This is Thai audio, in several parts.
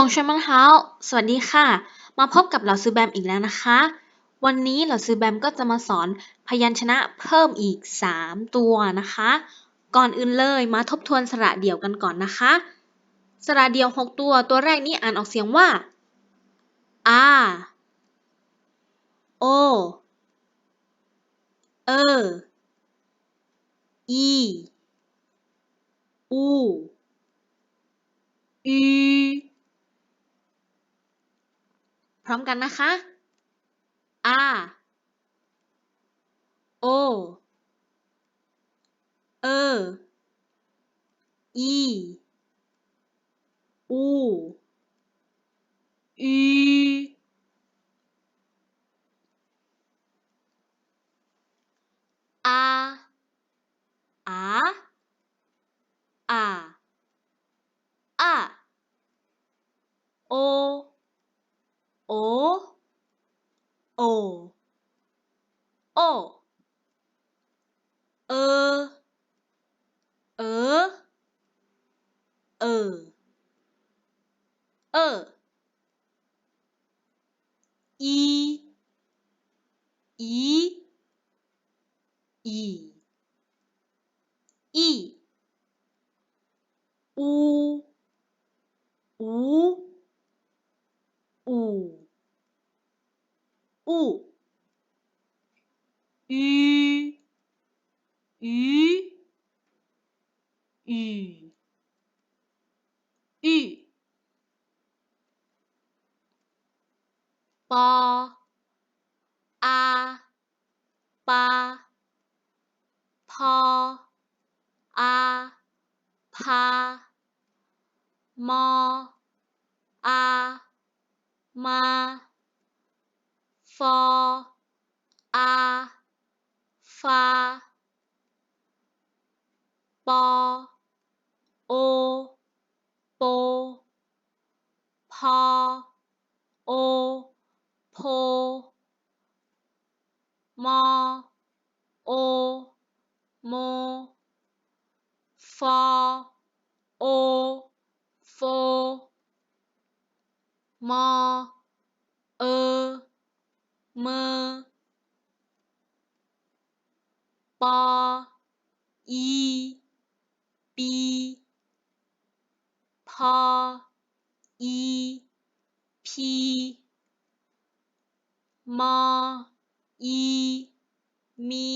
ของชวนมันเฮาสวัสดีค่ะ มาพบกับเหล่าซื้อแบมอีกแล้วนะคะ วันนี้เหล่าซื้อแบมก็จะมาสอนพยัญชนะเพิ่มอีก 3 ตัวนะคะ ก่อนอื่นเลยมาทบทวนสระเดี่ยวกันก่อนนะคะ สระเดี่ยว 6 ตัว ตัวแรกนี้อ่านออกเสียงว่าอาโอ เออีอู พร้อมกันนะคะ a o เอ e u อือาอาอาอาโอโอโอโอเอเอเอเออีอี อีอีอูอูอูอูอือือือืปออาปาพออาพามออามาฟออาฟาปอโอโปพอโอโพมอโอโมฟอโอโฟมอเอเมอปออีปีพออีพีมออีมี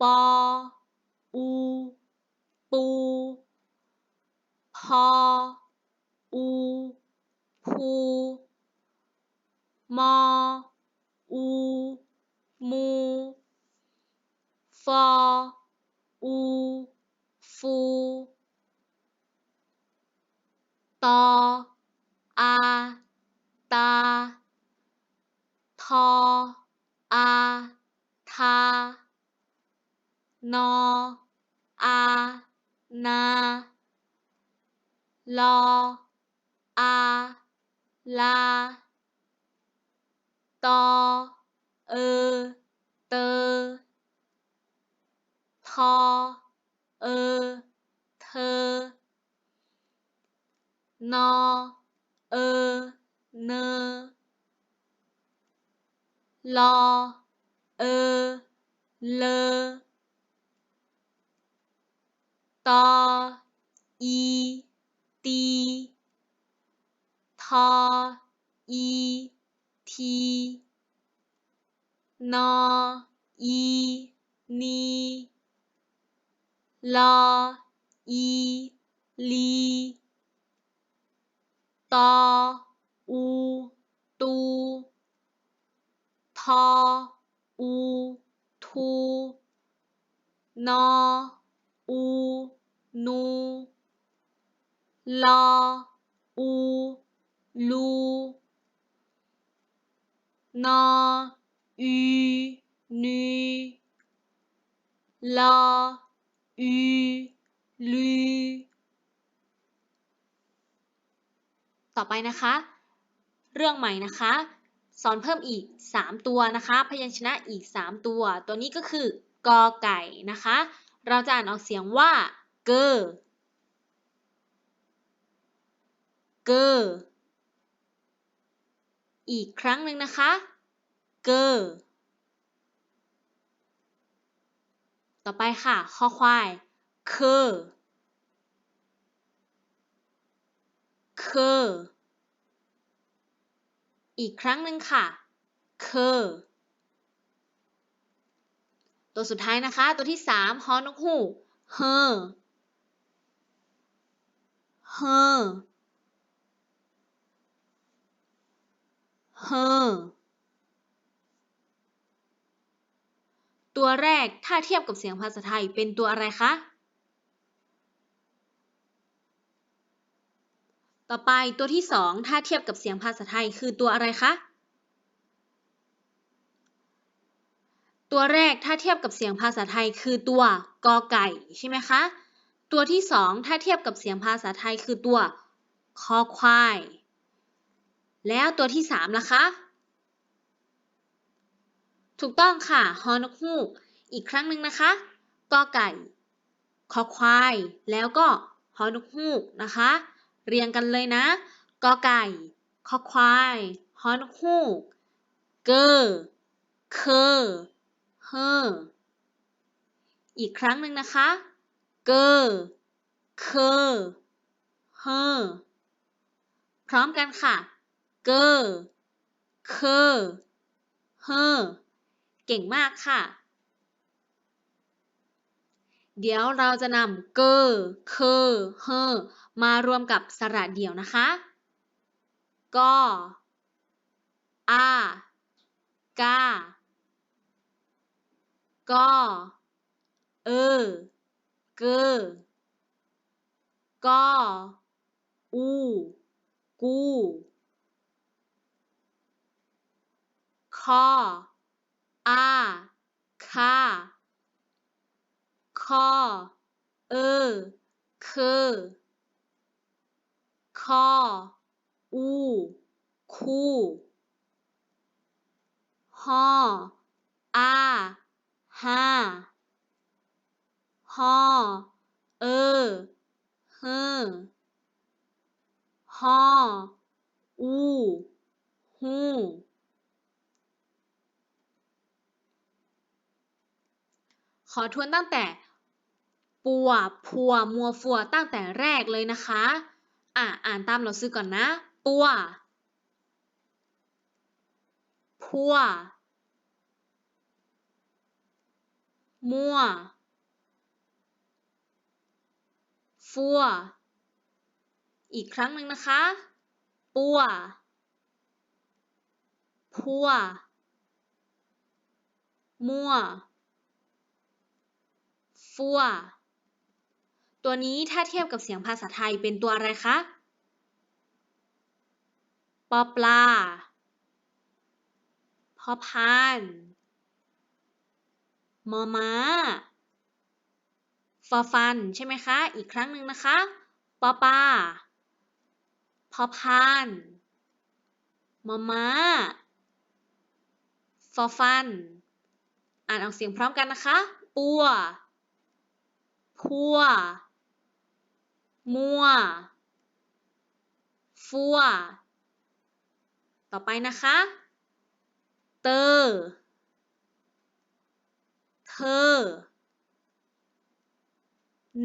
ปออูปู พออูพูมออูมูฟออูฟูตออาตา ทออาทานออานาลออาลาตอเอเตอทอเอเธอนอเอเน ลออเลตออีตีทออีทีนออีนีลออีลีตออูตูทออูทูนออูนูลออูลูนออืนูลออืลูต่อไปนะคะ เรื่องใหม่นะคะ สอนเพิ่มอีก 3 ตัวนะคะ พยัญชนะอีก 3 ตัว ตัวนี้ก็คือกอไก่นะคะ เราจะอ่านออกเสียงว่าเกอ เกออีกครั้งหนึ่งนะคะ เกอต่อไปค่ะคอควาย เคอเคออีกครั้งหนึ่งค่ะ เคอตัวสุดท้ายนะคะ ตัวที่สามฮอนกฮูกเฮอเฮอ เฮอตัวแรกถ้าเทียบกับเสียงภาษาไทยเป็นตัวอะไรคะ ต่อไปตัวที่สองถ้าเทียบกับเสียงภาษาไทยคือตัวอะไรคะ ตัวแรกถ้าเทียบกับเสียงภาษาไทยคือตัวกอไก่ใช่ไหมคะ ตัวที่สองถ้าเทียบกับเสียงภาษาไทยคือตัวคอควาย แล้วตัวที่สามล่ะคะ ถูกต้องค่ะ ฮอนกฮูก อีกครั้งหนึ่งนะคะกอไก่ คอควาย แล้วก็ฮอนกฮูกนะคะ เรียงกันเลยนะ กอไก่ คอควาย ฮอนกฮูก เกอเคอเฮออีกครั้งหนึ่งนะคะ เกอเคอเฮอพร้อมกันค่ะ เกอเคอเฮอเก่งมากค่ะ เดี๋ยวเราจะนำเกอเคอเฮอมารวมกับสระเดี่ยวนะคะ กออากากอเออ เกอกออูกู คออาคาคอเออเคอคออูคูฮออาฮาฮอเออเฮอฮออูฮู ขอทวนตั้งแต่ปัวพัว มัวฟัว ตั้งแต่แรกเลยนะคะ อะอ่านตามเราซื้อก่อนนะ ปัว พัว มัว ฟัว อีกครั้งหนึ่งนะคะ ปัว พัว มัว ฟัวตัวนี้ถ้าเทียบกับเสียงภาษาไทยเป็นตัวอะไรคะ ปอปลา พอพาน มอมาฟอฟัน ใช่ไหมคะ อีกครั้งหนึ่งนะคะ ปอปลา พอพาน มอมาฟอฟัน อ่านออกเสียงพร้อมกันนะคะ ปัว พัวมั่ว ฟัว ต่อไปนะคะ เตอ เธอ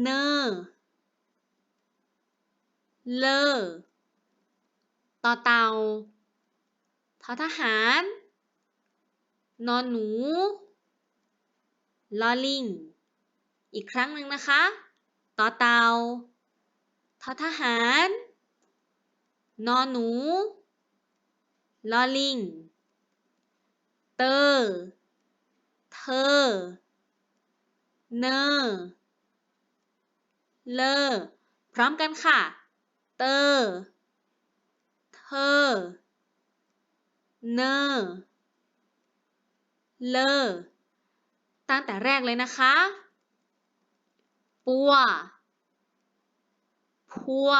เนอ เลอต่อเตาทอทหาร นอนหนู ลอลิง อีกครั้งหนึ่งนะคะต่อเตาทอทหาร นอนหนู ลอลิง เตอเธอ เนอ เลอ พร้อมกันค่ะ เตอ เธอ เนอ เลอ ตั้งแต่แรกเลยนะคะ ปัว พัว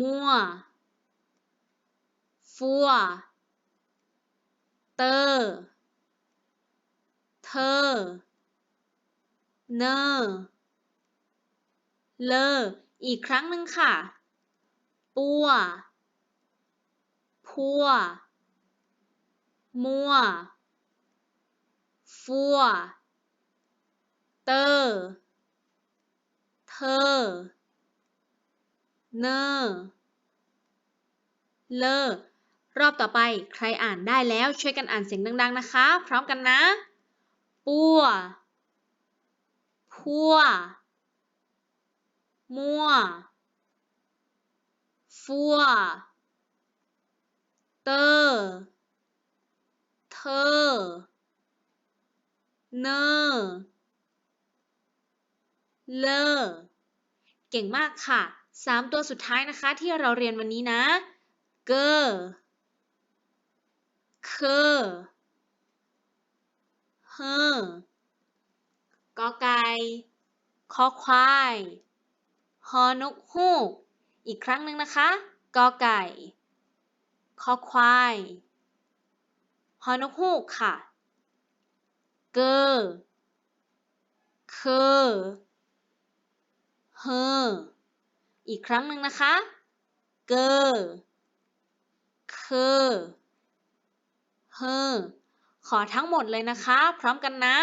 มัว ฟัว เตอเธอ เนอเลออีกครั้งหนึ่งค่ะ ปัว พัว มัว ฟัว เตอเธอ เนอเลอรอบต่อไปใครอ่านได้แล้วช่วยกันอ่านเสียงดัง ๆ นะคะ พร้อมกันนะ ปัว พัว มั่วฟัว เตอเธอ เนอ เลอเก่งมากค่ะสามตัวสุดท้ายนะคะที่เราเรียนวันนี้นะ เกอเคอเฮอกอไก่คอควายฮอนกฮูก อีกครั้งหนึ่งนะคะกอไก่คอควายฮอนกฮูกค่ะ เกอเคอ เฮออีกครั้งหนึ่งนะคะเกอเคอเฮอขอทั้งหมดเลยนะคะ พร้อมกันนะ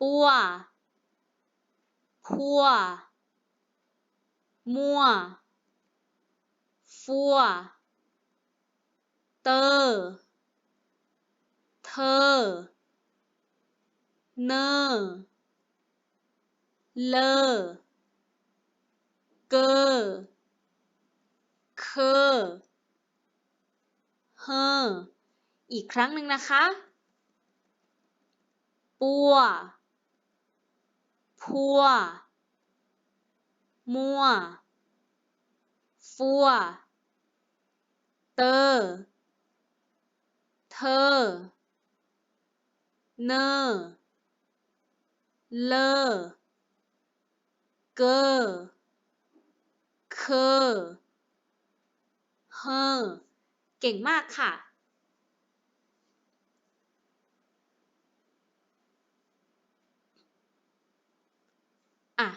ปัว พัว มั่วฟัว เตอ เธอ เนอ เลอเกอเคเฮออีกครั้งหนึ่งนะคะ ปัว พัว มั่วฟัว เตอ เธอ เนอ เลอ เกอเคอเฮอเก่งมากค่ะ อะ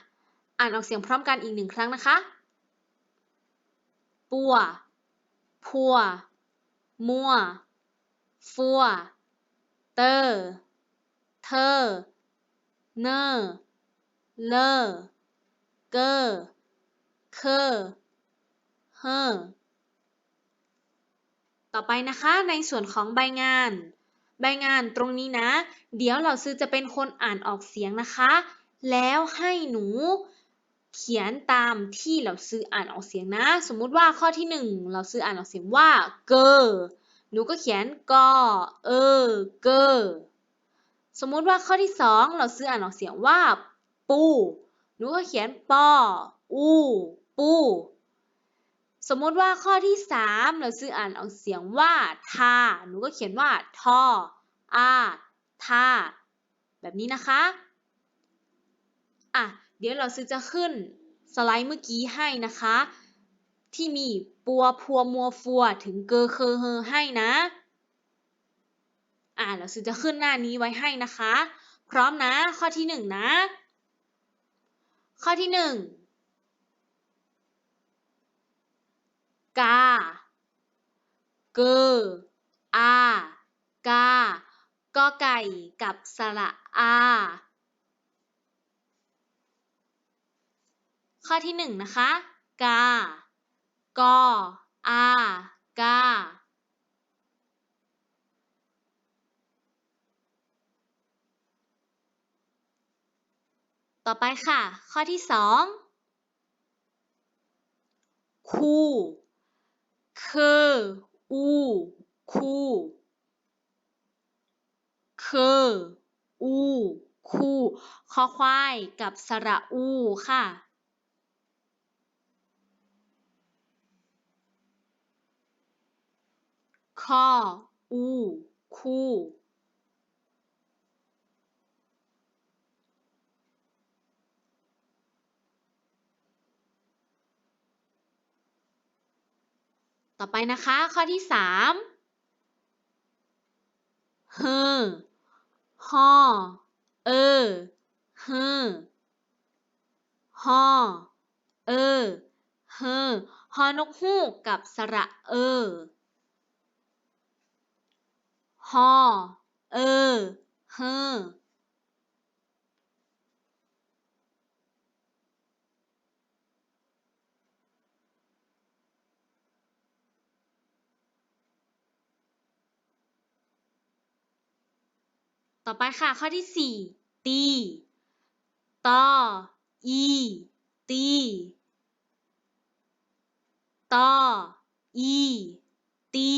อ่านออกเสียงพร้อมกันอีกหนึ่งครั้งนะคะ ปัว พัว มั่วฟัว เตอเธอ เนอเลอ เกอเคอเฮอต่อไปนะคะในส่วนของใบงาน ใบงานตรงนี้นะ เดี๋ยวเราซื้อจะเป็นคนอ่านออกเสียงนะคะ แล้วให้หนูเขียนตามที่เราซื้ออ่านออกเสียงนะ สมมุติว่าข้อที่หนึ่งเราซื้ออ่านออกเสียงว่าเกอหนูก็เขียนกอเออเกอสมมุติว่าข้อที่สองเราซื้ออ่านออกเสียงว่าปู หนูก็เขียนปออูปูสมมติว่าข้อที่สามเราซื้ออ่านออกเสียงว่าทาหนูก็เขียนว่าทออาทาแบบนี้นะคะอะเดี๋ยวเราซื้อจะขึ้นสไลด์เมื่อกี้ให้นะคะ ที่มีปัวพัวมัวฟัวถึงเกอเคอเฮอให้นะอ่าเราซื้อจะขึ้นหน้านี้ไว้ให้นะคะ พร้อมนะข้อที่หนึ่งนะ ข้อที่หนึ่งกา เกออา กากอไก่กับสระอา ข้อที่หนึ่งนะคะ กา กอ อา กา ต่อไปค่ะ ข้อที่สองคูเคออูคูเคออูคู่คอควายกับสระอูค่ะคออูคู่ ต่อไปนะคะ ข้อที่สามเฮอฮอเออเฮอฮอเออเฮอฮอนกฮูกกับสระเออฮอเออเฮอ ต่อไปค่ะ ข้อที่สี่ตี ตอ อี ตี ตอ อี ตี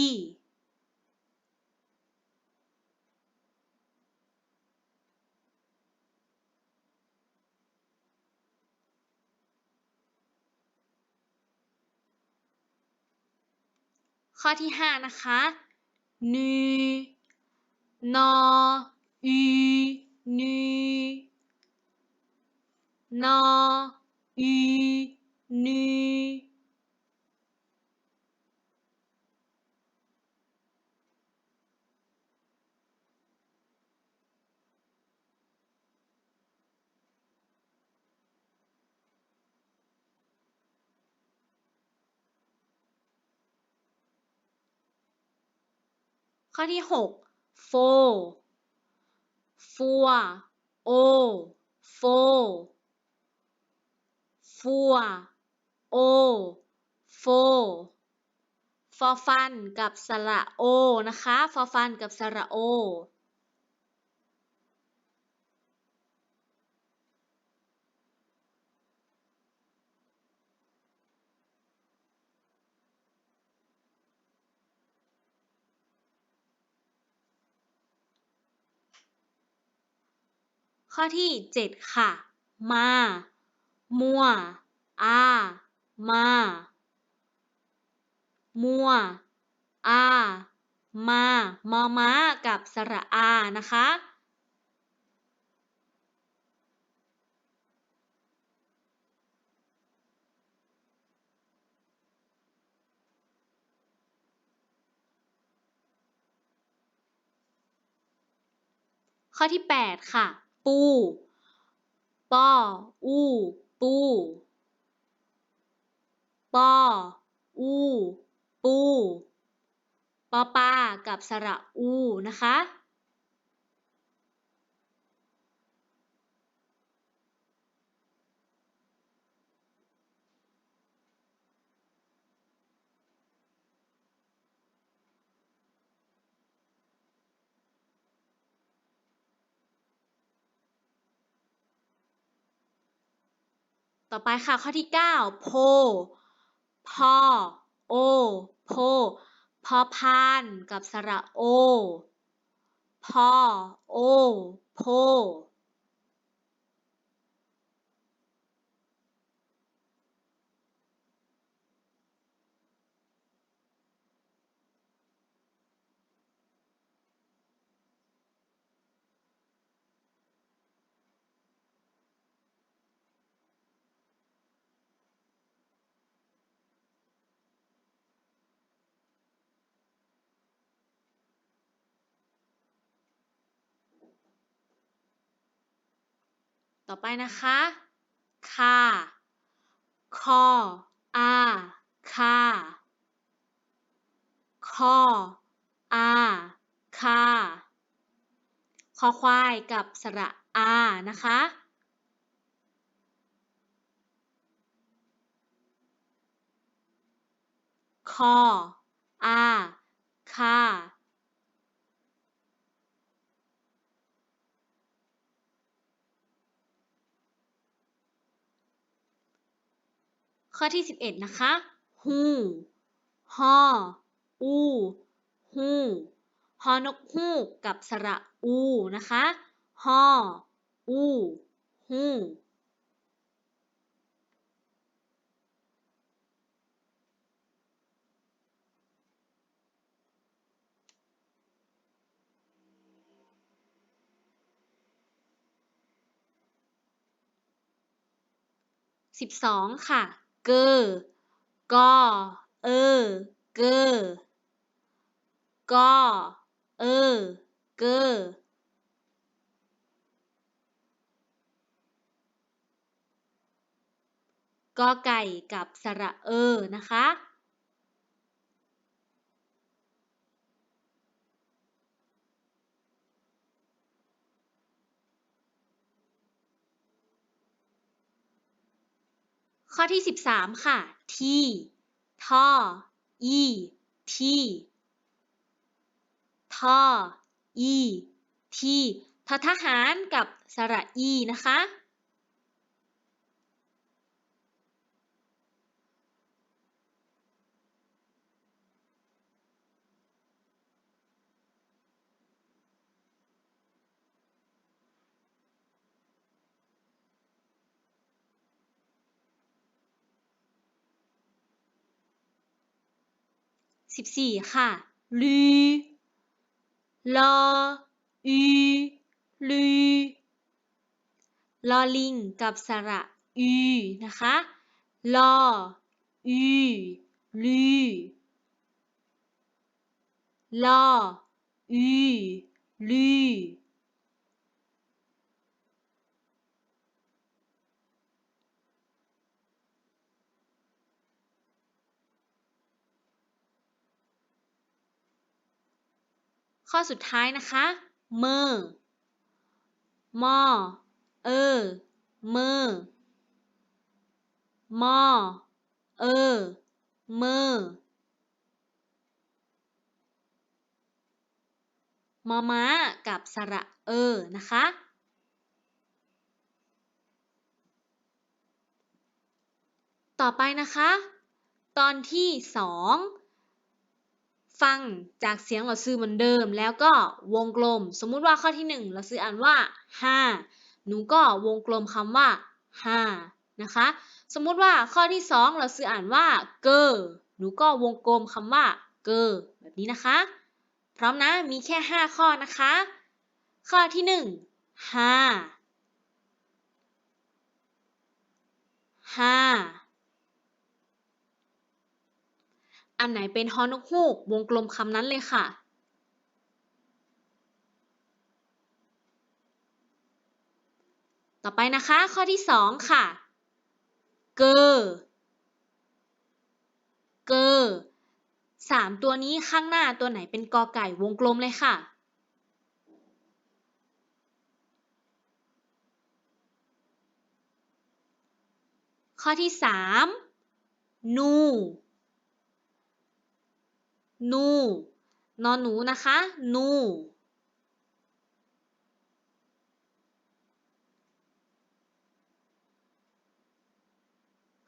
ข้อที่ห้านะคะ นู นอ อูนูนออูนูข้อที่หกโฟัวโอโฟฟัวโอโฟฟอฟันกับสระโอนะคะ ฟอฟันกับสระโอ ข้อที่เจ็ดค่ะ มา มัว อา มา มัว อา มา มอม้า กับสระอา นะคะ ข้อที่แปดค่ะ ปู ปอ อู ปู ปอ อู ปู ปอปา กับสระอูนะคะ ต่อไปค่ะข้อที่เก้าโพ พอ โอ โพ พอพานกับสระโอ พอ โอ โพ ต่อไปนะคะคาคออาคาคออาคาคอควายกับสระอานะคะคออาคา ข้อที่สิบเอ็ดนะคะ ฮูฮออูฮูฮอนกฮูกกับสระอูนะคะฮออูฮูสิบสองค่ะ เกอกอเออเกอกอเออเกอก็ไก่กับสระเออนะคะ ข้อที่ 13 ค่ะ ทีทออี ทีทออี ทีททหารกับสระอีนะคะ สิบสี่ค่ะลือลออูลือลอลิงกับสระอูนะคะลออูลือลออูลือ ข้อสุดท้ายนะคะเมอมอเออเมอมอเออเมอมอม้ากับสระเออนะคะต่อไปนะคะ ตอนที่สอง ฟังจากเสียงเราซื้อเหมือนเดิม แล้วก็วงกลม สมมุติว่าข้อที่ 1 เราซื้ออ่านว่า 5 หนูก็วงกลมคำว่า 5 นะคะ สมมุติว่าข้อที่ 2 เราซื้ออ่านว่าเกอหนูก็วงกลมคำว่าเกอแบบนี้นะคะ พร้อมนะมีแค่ 5 ข้อนะคะ ข้อที่ 1 5 5 อันไหนเป็นฮอนกฮูก วงกลมคำนั้นเลยค่ะ ต่อไปนะคะ ข้อที่สองค่ะ เกอ เกอสามตัวนี้ข้างหน้าตัวไหนเป็นกอไก่วงกลมเลยค่ะข้อที่สามนู นูนอนหนูนะคะ นู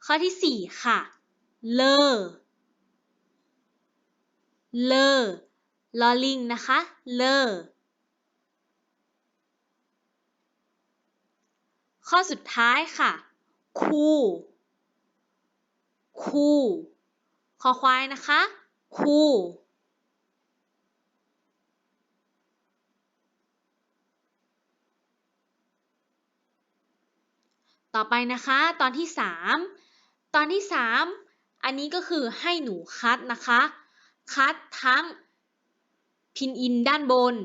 ข้อที่สี่ค่ะ เลอ เลอลอลิงนะคะ เลอ ข้อสุดท้ายค่ะ คูคูคอควายนะคะ คู่ ต่อไปนะคะ ตอนที่สามตอนที่สามอันนี้ก็คือให้หนูคัดนะคะ คัดทั้งพินอินด้านบน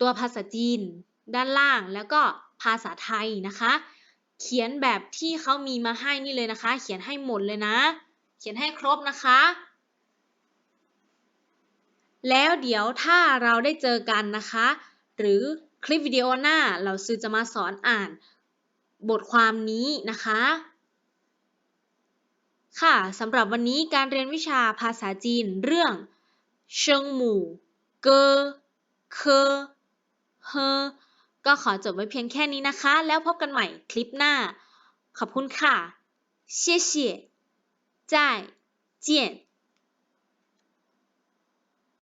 ตัวภาษาจีน ด้านล่างแล้วก็ภาษาไทยนะคะ เขียนแบบที่เขามีมาให้นี่เลยนะคะ เขียนให้หมดเลยนะ เขียนให้ครบนะคะ แล้วเดี๋ยวถ้าเราได้เจอกันนะคะ หรือคลิปวิดีโอหน้าเราซื้อจะมาสอนอ่านบทความนี้นะคะ ค่ะสำหรับวันนี้การเรียนวิชาภาษาจีนเรื่องเชิงหมู่เกอเคเฮก็ขอจบไว้เพียงแค่นี้นะคะ แล้วพบกันใหม่คลิปหน้า ขอบคุณค่ะเชี่ยเชี่ย